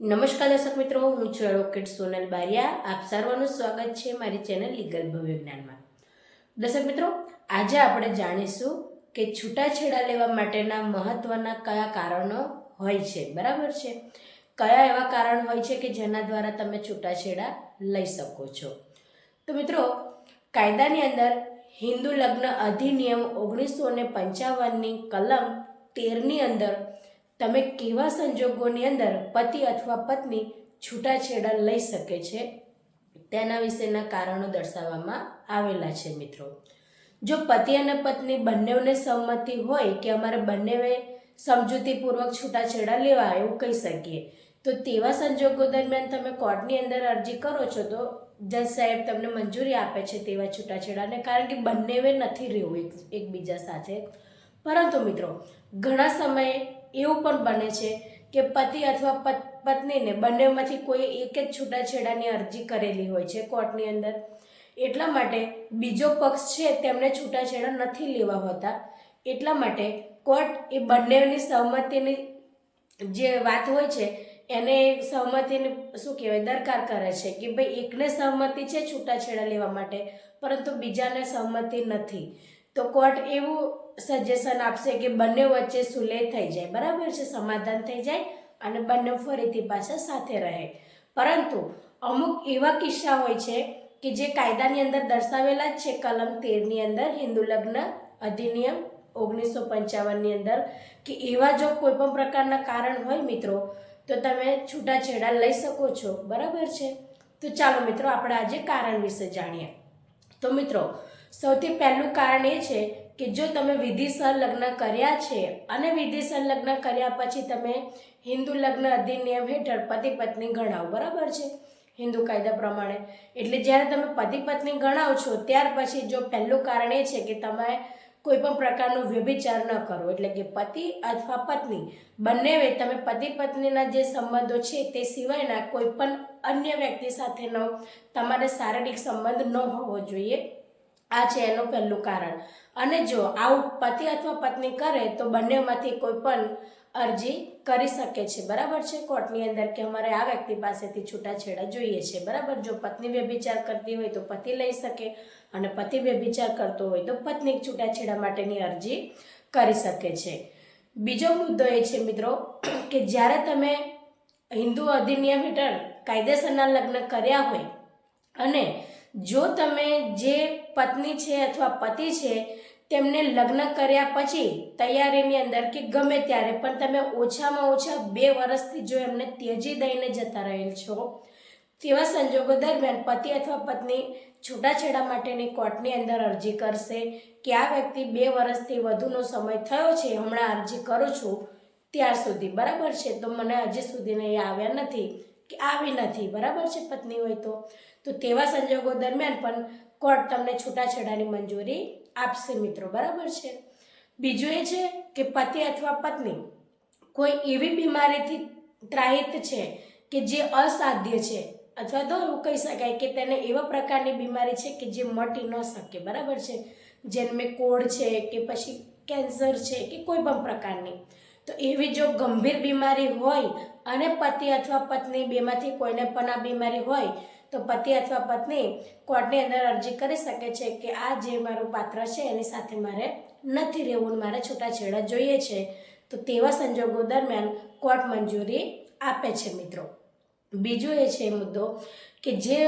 નમસ્કાર દર્શક મિત્રો, હું છું એડવોકેટ સોનલ બારિયા. આપ સર્વનું સ્વાગત છે મારી ચેનલ લીગલ ભવ્ય જ્ઞાનમાં. દર્શક મિત્રો, આજે આપણે જાણીશું કે છૂટાછેડા લેવા માટેના મહત્વના કયા કારણો હોય છે. બરાબર છે? કયા એવા કારણ હોય છે કે જેના દ્વારા તમે છૂટાછેડા લઈ શકો છો? તો મિત્રો, કાયદાની અંદર હિન્દુ લગ્ન અધિનિયમ ઓગણીસો ને પંચાવનની કલમ તેરની અંદર તમે કેવા સંજોગોની અંદર પતિ અથવા પત્ની છૂટાછેડા લઈ શકે છે? તેના વિશેના કારણો દર્શાવવામાં આવેલા છે, મિત્રો. જો પતિ અને પત્ની બંનેને સંમતિ હોય કે અમારે બંનેએ સમજૂતીપૂર્વક છૂટાછેડા લેવા એવું કહી શકીએ, તો તેવા સંજોગો દરમિયાન તમે કોર્ટની અંદર અરજી કરો છો તો જજ સાહેબ તમને મંજૂરી આપે છે તેવા છૂટાછેડાને, કારણ કે બંનેએ નથી રહેવું એક એકબીજા સાથે. પરંતુ મિત્રો, ઘણા સમયે એવું પણ બને છે કે પતિ અથવા પત- પત્નીને બંનેમાંથી કોઈ એક જ છૂટાછેડાની અરજી કરેલી હોય છે કોર્ટની અંદર. એટલા માટે બીજો પક્ષ છે તેમને છૂટાછેડા નથી લેવા હોતા. એટલા માટે કોર્ટ એ બંનેની સહમતિની જે વાત હોય છે, એને સહમતિને શું કહેવાય, દરકાર કરે છે કે ભાઈ એકને સહમતિ છે છૂટાછેડા લેવા માટે, પરંતુ બીજાને સહમતિ નથી. તો કોર્ટ એવું સજેશન આપશે કે બંને વચ્ચે સુલેહ થઈ જાય. બરાબર છે? સમાધાન થઈ જાય અને બંને ફરીથી પાછા સાથે રહે. પરંતુ અમુક એવા કિસ્સા હોય છે કે જે કાયદાની અંદર દર્શાવેલા જ છે. કલમ તેરની અંદર, હિન્દુ લગ્ન અધિનિયમ ઓગણીસો પંચાવનની અંદર કે એવા જો કોઈ પણ પ્રકારના કારણ હોય મિત્રો, તો તમે છૂટાછેડા લઈ શકો છો. બરાબર છે? તો ચાલો મિત્રો, આપણે આજે કારણ વિશે જાણીએ. તો મિત્રો સૌથી પહેલું કારણ એ છે કે જો તમે વિધિસર લગ્ન કર્યા છે અને વિધિસર લગ્ન કર્યા પછી તમે હિન્દુ લગ્ન અધિનિયમ હેઠળ પતિ પત્ની ગણાવો, બરાબર છે? હિન્દુ કાયદા પ્રમાણે. એટલે જ્યારે તમે પતિ પત્ની ગણાવ છો, ત્યાર પછી જો પહેલું કારણ એ છે કે તમે કોઈ પણ પ્રકારનો વ્યભિચાર ન કરો, એટલે કે પતિ અથવા પત્ની, બંને તમે પતિ પત્નીના જે સંબંધો છે તે સિવાયના કોઈ પણ અન્ય વ્યક્તિ સાથેનો તમારે શારીરિક સંબંધ ન હોવો જોઈએ. આ છે એનું પહેલું કારણ. અને જો આવું પતિ અથવા પત્ની કરે તો બંનેમાંથી કોઈ પણ અરજી કરી શકે છે. બરાબર છે? કોર્ટની અંદર કે અમારે આ વ્યક્તિ પાસેથી છૂટાછેડા જોઈએ છે. બરાબર? જો પત્ની વ્યભિચાર કરતી હોય તો પતિ લઈ શકે અને પતિ વ્યભિચાર કરતો હોય તો પત્ની છૂટાછેડા માટેની અરજી કરી શકે છે. બીજો મુદ્દો એ છે મિત્રો કે જ્યારે તમે હિન્દુ અધિનિયમ હેઠળ કાયદેસરના લગ્ન કર્યા હોય અને જો તમે જે પત્ની છે અથવા પતિ છે, તેમને લગ્ન કર્યા પછી તૈયારીની અંદર કે ગમે ત્યારે, પણ તમે ઓછામાં ઓછા બે વર્ષથી જો એમને ત્યજી દઈને જતા રહેલ છો, તેવા સંજોગો દરમિયાન પતિ અથવા પત્ની છૂટાછેડા માટેની કોર્ટની અંદર અરજી કરશે કે આ વ્યક્તિ બે વર્ષથી વધુનો સમય થયો છે, હમણાં અરજી કરું છું, ત્યાર સુધી. બરાબર છે? તો મને હજી સુધીને એ આવ્યા નથી. કે આવી નથી, બરાબર છે પત્ની હોય તો? તો તેવા સંજોગો દરમિયાન પણ કોર્ટ તમને છૂટાછેડાની મંજૂરી આપશે મિત્રો, બરાબર છે? બીજું એ છે કે પતિ અથવા પત્ની કોઈ એવી બીમારીથી ત્રાહિત છે કે જે અસાધ્ય છે, અથવા તો એવું કહી શકાય કે તેને એવા પ્રકારની બીમારી છે કે જે મટી ન શકે, બરાબર છે? જેમ કોડ છે કે પછી કેન્સર છે કે કોઈ પણ પ્રકારની. તો એવી જો ગંભીર બીમારી હોય અને પતિ અથવા પત્ની બેમાંથી કોઈને પણ આ બીમારી હોય, તો પતિ અથવા પત્ની કોર્ટની અંદર અરજી કરી શકે છે કે આ જે મારું પાત્ર છે એની સાથે મારે નથી રહેવું, મારે છૂટાછેડા જોઈએ છે. તો તેવા સંજોગો દરમિયાન કોર્ટ મંજૂરી આપે છે મિત્રો. બીજું એ છે મુદ્દો કે જે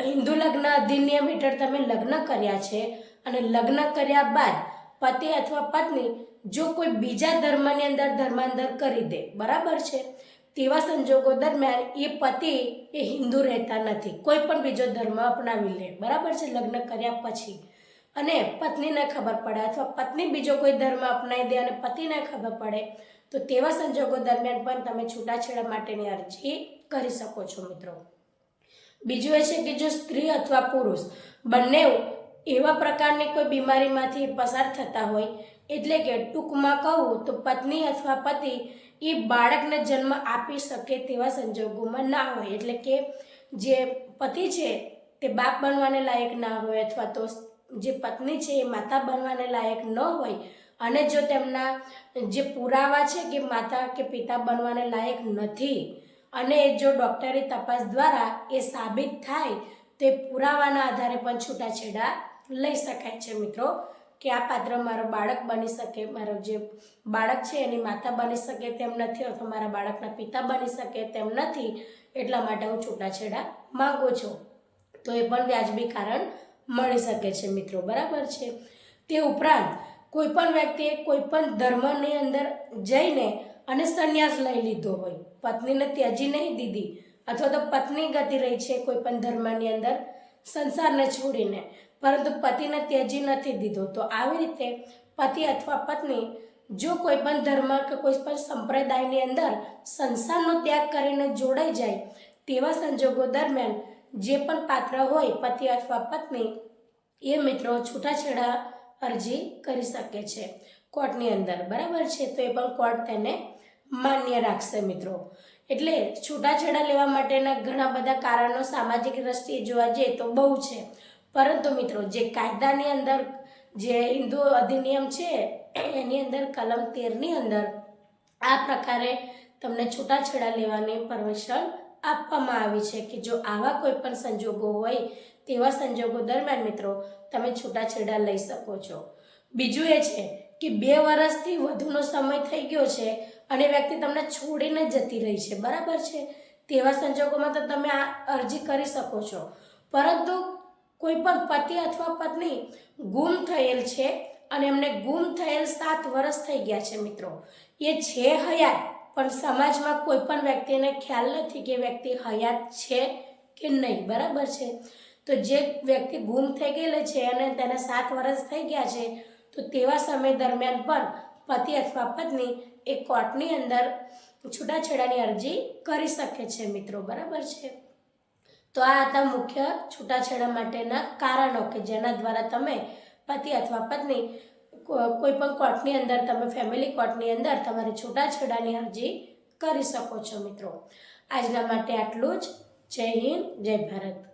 હિન્દુ લગ્ન અધિનિયમ હેઠળ તમે લગ્ન કર્યા છે અને લગ્ન કર્યા બાદ પતિ અથવા પત્ની જો કોઈ બીજા ધર્મની અંદર ધર્માંતર કરી દે, બરાબર છે? તેવા સંજોગો દરમિયાન એ પતિ એ હિન્દુ રહેતા નથી, કોઈ પણ બીજો ધર્મ અપનાવી લે, બરાબર છે? લગ્ન કર્યા પછી. અને પત્નીને ખબર પડે અથવા પત્ની બીજો કોઈ ધર્મ અપનાવી દે અને પતિને ખબર પડે, તો તેવા સંજોગો દરમિયાન પણ તમે છૂટાછેડા માટેની અરજી કરી શકો છો મિત્રો. બીજું એ છે કે જો સ્ત્રી અથવા પુરુષ બંને એવા પ્રકારની કોઈ બીમારીમાંથી પસાર થતા હોય, એટલે કે ટૂંકમાં કહું તો પત્ની અથવા પતિ એ બાળકને જન્મ આપી શકે તેવા સંજોગોમાં ના હોય, એટલે કે જે પતિ છે તે બાપ બનવાને લાયક ના હોય અથવા તો જે પત્ની છે એ માતા બનવાને લાયક ન હોય અને જો તેમના જે પુરાવા છે કે માતા કે પિતા બનવાને લાયક નથી અને જો ડૉક્ટરી તપાસ દ્વારા એ સાબિત થાય, તે પુરાવાના આધારે પણ છૂટાછેડા લઈ શકાય છે મિત્રો, કે આ પાત્ર મારો બાળક બની શકે, મારો જે બાળક છે એની માતા બની શકે તેમ નથી, અથવા મારા બાળકના પિતા બની શકે તેમ નથી, એટલા માટે હું છૂટાછેડા માગું છું. તો એ પણ વ્યાજબી કારણ મળી શકે છે મિત્રો, બરાબર છે? તે ઉપરાંત, કોઈ પણ વ્યક્તિએ કોઈ પણ ધર્મની અંદર જઈને અને સંન્યાસ લઈ લીધો હોય, પત્નીને ત્યજી નહીં દીધી, અથવા તો પત્ની ગતિ રહી છે કોઈપણ ધર્મની અંદર, સંસારને છોડીને પરંતુ પતિને ત્યજી નથી દીધો. તો આવી રીતે પતિ અથવા પત્ની જો કોઈ પણ ધર્મ કે કોઈ પણ સંપ્રદાયની અંદર સંસારનો ત્યાગ કરીને જોડાઈ જાય, તેવા સંજોગો દરમિયાન જે પણ પાત્ર હોય, પતિ અથવા પત્ની, એ મિત્રો છૂટાછેડા અરજી કરી શકે છે કોર્ટની અંદર. બરાબર છે? તો એ પણ કોર્ટ તેને માન્ય રાખશે મિત્રો. એટલે છૂટાછેડા લેવા માટેના ઘણા બધા કારણો સામાજિક દ્રષ્ટિએ જોવા જઈએ તો બહુ છે. પરંતુ મિત્રો, જે કાયદાની અંદર જે હિન્દુ અધિનિયમ છે, એની અંદર કલમ તેરની અંદર આ પ્રકારે તમને છૂટાછેડા લેવાની પરમિશન આપવામાં આવી છે કે જો આવા કોઈ પણ સંજોગો હોય, તેવા સંજોગો દરમિયાન મિત્રો, તમે છૂટાછેડા લઈ શકો છો. બીજું એ છે કે બે વર્ષથી વધુનો સમય થઈ ગયો છે અને વ્યક્તિ તમને છોડીને જતી રહી છે. બરાબર છે? તેવા સંજોગોમાં તો તમે આ અરજી કરી શકો છો. પરંતુ કોઈ પણ પતિ અથવા પત્ની ગુમ થયેલ છે અને એમને ગુમ થયેલ સાત વર્ષ થઈ ગયા છે મિત્રો. એ છે હયાત, પણ સમાજમાં કોઈ પણ વ્યક્તિને ખ્યાલ નથી કે વ્યક્તિ હયાત છે કે નહીં, બરાબર છે? તો જે વ્યક્તિ ગુમ થઈ ગયેલી છે અને તેને સાત વર્ષ થઈ ગયા છે, તો તેવા સમય દરમિયાન પણ પતિ અથવા પત્ની એ કોર્ટની અંદર છૂટાછેડાની અરજી કરી શકે છે મિત્રો, બરાબર છે? તો આ હતા મુખ્ય છૂટાછેડા માટેના કારણો કે જેના દ્વારા તમે પતિ અથવા પત્ની કોઈ પણ કોર્ટની અંદર, તમે ફેમિલી કોર્ટની અંદર તમારી છૂટાછેડાની અરજી કરી શકો છો મિત્રો. આજના માટે આટલું જ. જય હિન્દ, જય ભારત.